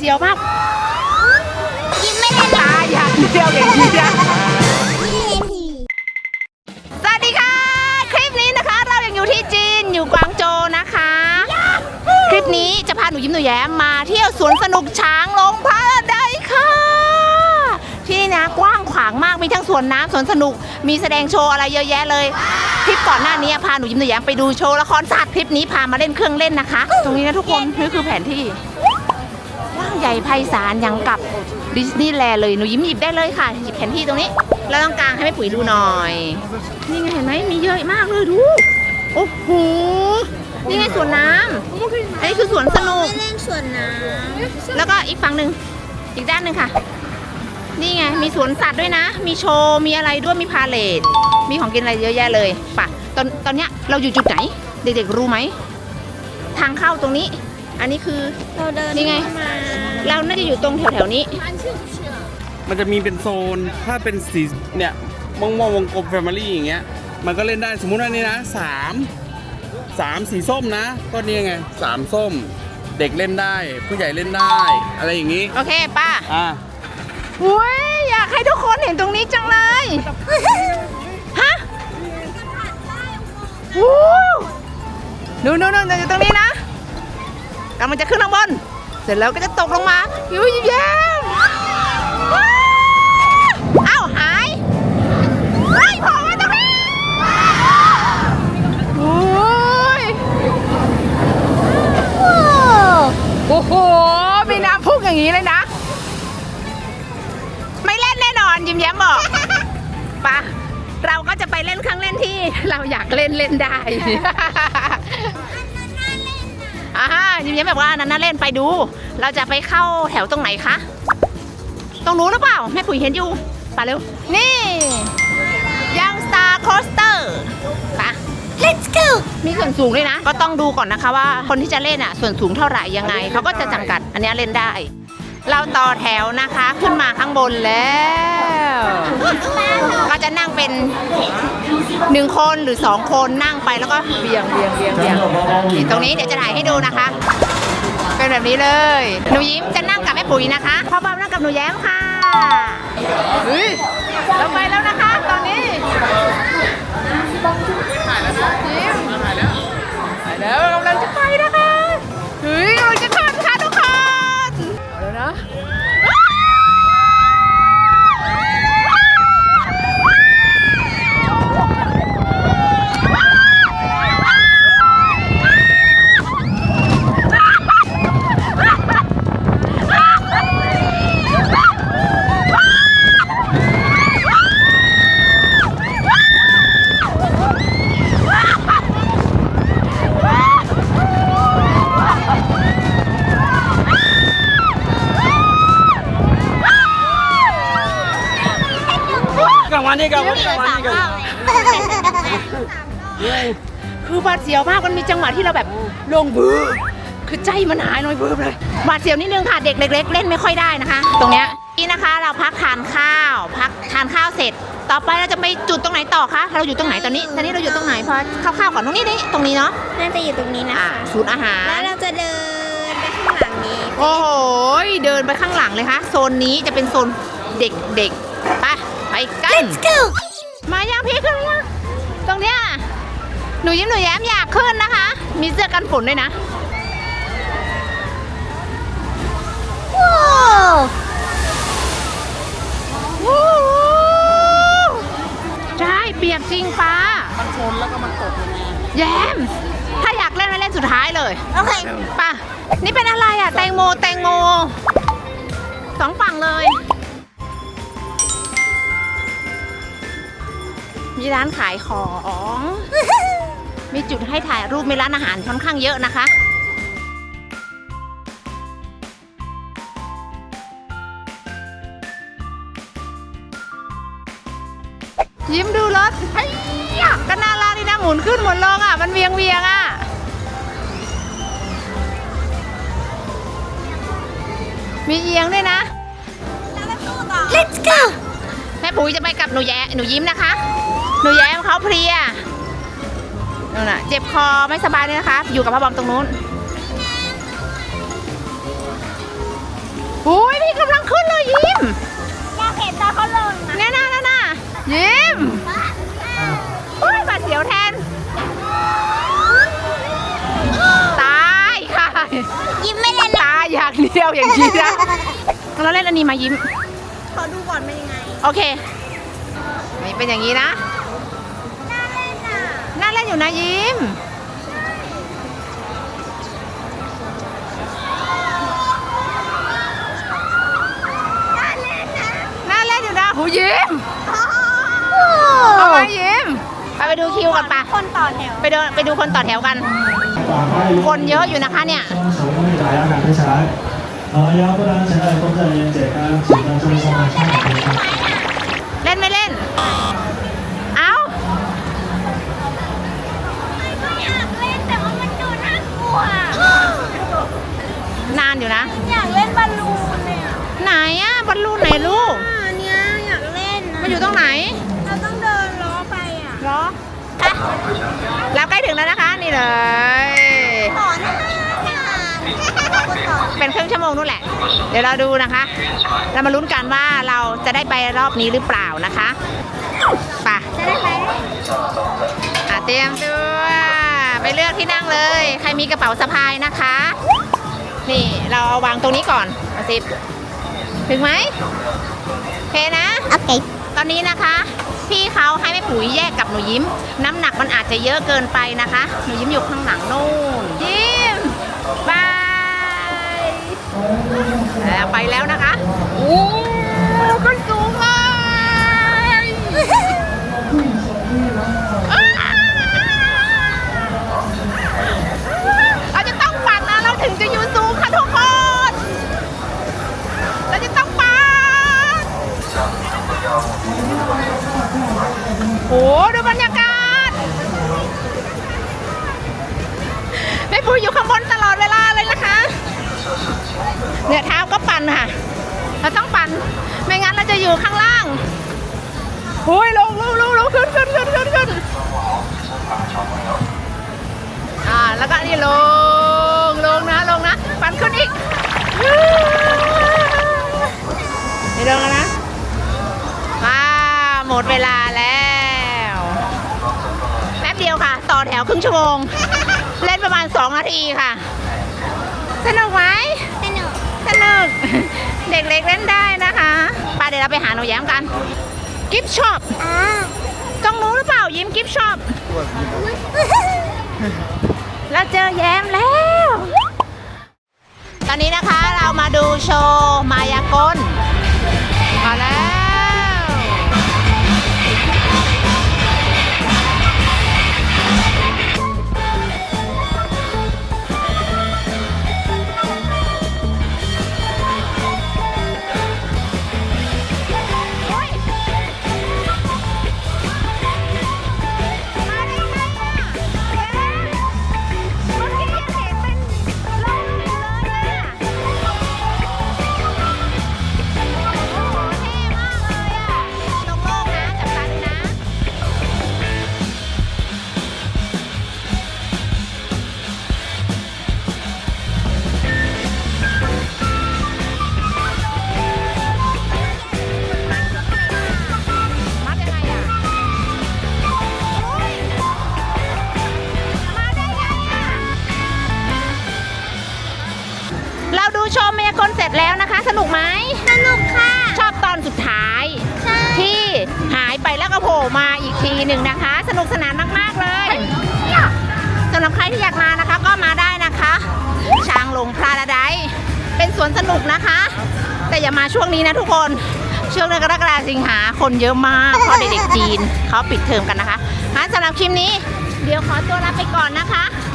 เสียวมาก ยิ้มไม่ได้ตาอย่างเดียวอย่างนี้นะสวัสดีค่ะ คลิปนี้นะคะ เรายังอยู่ที่จีนอยู่กวางโจวนะคะ คลิปนี้จะพาหนูยิ้มหนูแย้มมาเที่ยวสวนสนุกช้างลงพาราไดซ์ค่ะ ที่นี่นะกว้างขวางมากมีทั้งสวนน้ำสวนสนุก มีแสดงโชว์อะไรเยอะแยะเลย คลิปก่อนหน้านี้พาหนูยิ้มหนูแย้มไปดูโชว์ละครสัตว์คลิปนี้พามาเล่นเครื่องเล่นนะคะ ตรงนี้นะทุกคนนี่คือแผนที่กว้างใหญ่ ไพศาลอย่างกับดิสนีย์แลนด์เลยหนูยิ้มหยิบได้เลยค่ะ หยิบแผนที่ตรงนี้ แล้วต้องกลางให้แม่ปุ๋ยดูหน่อย นี่ไงเห็นไหมมีเยอะมากเลยดู โอ้โห นี่ไงสวนน้ำอันนี้คือสวนสนุก ไม่เล่นสวนน้แล้วก็อีกฝั่งหนึ่งอีกด้านหนึ่งค่ะ นี่ไงมีสวนสัตว์ด้วยนะ มีโชว์ มีอะไรด้วย มีพาเลท มีของกินอะไรเยอะแยะเลยป่ะ ตอนตอนเนี้ยเราอยู่จุดไหน เด็กๆรู้ไหม ทางเข้าตรงนี้ อันนี้คือำเราเดินนี่ไงเข้ามาเราน่าจะอยู่ตรงแถวๆนี้ มันจะมีเป็นโซนถ้าเป็นสีเนี่ยมองมองวงกลมแฟมิลี่อย่างเงี้ยมันก็เล่นได้สมมุติว่านี่นะสามสามสีส้มนะ ก็นี่ไงสามส้ม เด็กเล่นได้ ผู้ใหญ่เล่นได้ อะไรอย่างงี้โอเคป้าอ่าอุ้ยอยากให้ทุกคนเห็นตรงนี้จังเลย ฮะวู้นู่นนู่นนู่นอยู่ตรงนี้นะ กำลังจะขึ้นข้างบน เสร็จแล้วก็จะตกลงมาอยู่ยิ้มแย้มว้าวอ้าวหายเฮ้ยโผล่มาตรงนี้โอ้ยโอ้โห มีน้ำพุ่งอย่างนี้เลยนะ ไม่เล่นแน่นอนยิ้มแย้มบอกปะเราก็จะไปเล่นเครื่องเล่นที่เราอยากเล่นเล่นได้ ยิ้มแย้มแบบว่าอันนั้นน่าเล่นไปดู เราจะไปเข้าแถวตรงไหนคะ ตรงนู้นหรือเปล่า แม่ปุ๋ยเห็นอยู่ไปเร็ว นี่ยังสตาร์โคสเตอร์ปะ Let's go มีส่วนสูงด้วยนะ ก็ต้องดูก่อนนะคะว่า คนที่จะเล่นอะ ส่วนสูงเท่าไหร่ยังไง เขาก็จะจำกัด อันเนี้ยเล่นได้ เราต่อแถวนะคะ ขึ้นมาข้างบนแล้ว ก็จะนั่งเป็นหนึ่งคนหรือสองคนนั่งไปแล้วก็เบี่ยงเบี่ยงเบี่ยงเบี่ยงนี่ตรงนี้เดี๋ยวจะถ่ายให้ดูนะคะ เป็นแบบนี้เลยหนูยิ้มจะนั่งกับแม่ปุ๋ยนะคะพ่อบอมนั่งกับหนูแย้มค่ะเฮ้ยเราไปแล้วนะคะ กลางวันนี่กลางวันนี่กลางวันนี่กลางวันคือหวาดเสียวมากมันมีจังหวะที่เราแบบลงบือคือใจมันหายหน่อยบือเลยหวาดเสียวนิดนึงค่ะเด็กเล็กๆเล่นไม่ค่อยได้นะคะ ตรงเนี้ยนี่นะคะเราพักทานข้าวพักทานข้าวเสร็จ ต่อไปเราจะไปจุดตรงไหนต่อคะเราอยู่ตรงไหนตอนนี้ตอนนี้เราอยู่ตรงไหนพอคร่าวๆก่อนตรงนี้นี่ตรงนี้เนาะน่าจะอยู่ตรงนี้นะอ่าคะศูนย์อาหาร แล้วเราจะเดินไปข้างหลังนี้ โอ้โห เดินไปข้างหลังเลยคะโซนนี้จะเป็นโซนเด็กๆไปไป กัน go มายังพี่ขึ้นมายังตรงเนี้ยหนูยิ้มหนูแย้มอยากขึ้นนะคะ มีเสื้อกันฝนด้วยนะว้าวใช่เปียกจริงป้ามันชนแล้วก็มันตกลงมาแย้ม ถ้าอยากเล่นไปเล่นสุดท้ายเลยโอเคป่ะนี่เป็นอะไรอะ แตงโมแตงโมสองฝั่งเลย มีร้านขายของ มีจุดให้ถ่ายรูป มีร้านอาหารค่อนข้างเยอะนะคะยิ้มดูรถเฮ้ยก็น่ารักดีนะหมุนขึ้นหมุนลงอะ มันเวียงเวียงๆอะ มีเอียงด้วยนะ Let's go แม่ปุ๋ยจะไปกับหนูแย้หนูยิ้มนะคะ หนูแย้มเขาเพลียนู่นน่ะเจ็บคอไม่สบายเลยนะคะ อยู่กับพ่อบอมตรงนู้นอุ้ยพี่กำลังขึ้นเลยยิ้มอยากเห็นตอนเขาลงนะเนี่ยน่าน่าน่ายิ้มอุ้ยบาดเสียวแทน ตายค่ะ ยิ้มไม่เล่นนะตายอย่างเดียวอย่างนี้นะเราเล่นอันนี้มายิ้ม ขอดูก่อนเป็นยังไง โอเค นี่เป็นอย่างนี้นะน่าเล่นอะ น่าเล่นอยู่นะยิ้ม น่าเล่นอยู่นะหูยิ้มเอาไปยิ้มไปไปดูคิวกันปะคนต่อแถว ไปดูไปดูคนต่อแถวกัน คนเยอะอยู่นะคะเนี่ยเอายาวก็ได้ใช้ได้ก็จะย็นเจ็ดการฉีดการช่วยสมาชิ อยู่นะ อยากเล่นบอลลูนเนี่ยไหนอะบอลลูนไหนลูกอ่าเนี่ยอยากเล่นนะมันอยู่ตรงไหนเราต้องเดินล้อไปอะเหรออะเราใกล้ถึงแล้วนะคะนี่เลยต่อหน้าคนต่อเป็นครึ่งชั่วโมงนู่นแหละ เดี๋ยวเราดูนะคะ เรามาลุ้นกันว่าเราจะได้ไปรอบนี้หรือเปล่านะคะไปะจะได้ไหมอะเตรียมตัว ไปเลือกที่นั่งเลย ใครมีกระเป๋าสะพายนะคะ นี่เราเอาวางตรงนี้ก่อนเอาสิบถึงไหมโอเคนะ โอเค ตอนนี้นะคะ พี่เขาให้แม่ปุ๋ยแยกกับหนูยิ้ม น้ำหนักมันอาจจะเยอะเกินไปนะคะ หนูยิ้มอยู่ข้างหลังนู่นยิ้มบายแล้วไปแล้วนะคะโอ้ โอ้ดูบรรยากาศแม่ปุ้ยอยู่ข้างบนตลอดเวลาเลยนะคะ เนี่ยเท้าก็ปั่นค่ะ เราต้องปั่น ไม่งั้นเราจะอยู่ข้างล่างโอ้ยลงลงลงลงขึ้นขึ้นขึ้นขึ้นขึ้นอ่า แล้วก็นี่ลง ลงนะ ลงนะ ปั่นขึ้นอีกนี่ลงแล้วนะว้าหมดเวลาแล้ว อแถวครึ่งชั่วโมง เล่นประมาณ 2 นาทีค่ะ สนุกไหมสนุกสนุก เด็กเล็กเล่นได้นะคะไปเดี๋ยวเราไปหาหนูแย้มกัน กิฟช็อปอ่าต้องรู้หรือเปล่ายิ้มกิฟช็อปเราเจอแย้มแล้ว ตอนนี้นะคะเรามาดูโชว์มายากล นะคะสนุกไหมสนุกค่ะ ชอบตอนสุดท้ายใช่ที่หายไปแล้วก็โผล่มาอีกทีหนึ่งนะคะ สนุกสนานมากๆเลยสำหรับใครที่อยากมานะคะก็มาได้นะคะ ช้างลงพลาดาไดซ์เป็นสวนสนุกนะคะ แต่อย่ามาช่วงนี้นะทุกคนช่วงเดือนกรกฎาคมสิงหาคนเยอะมากเพราะเด็กๆจีนเขาปิดเทอมกันนะคะงั้นสำหรับคลิปนี้ เดี๋ยวขอตัวลาไปก่อนนะคะสวัสดีค่ะ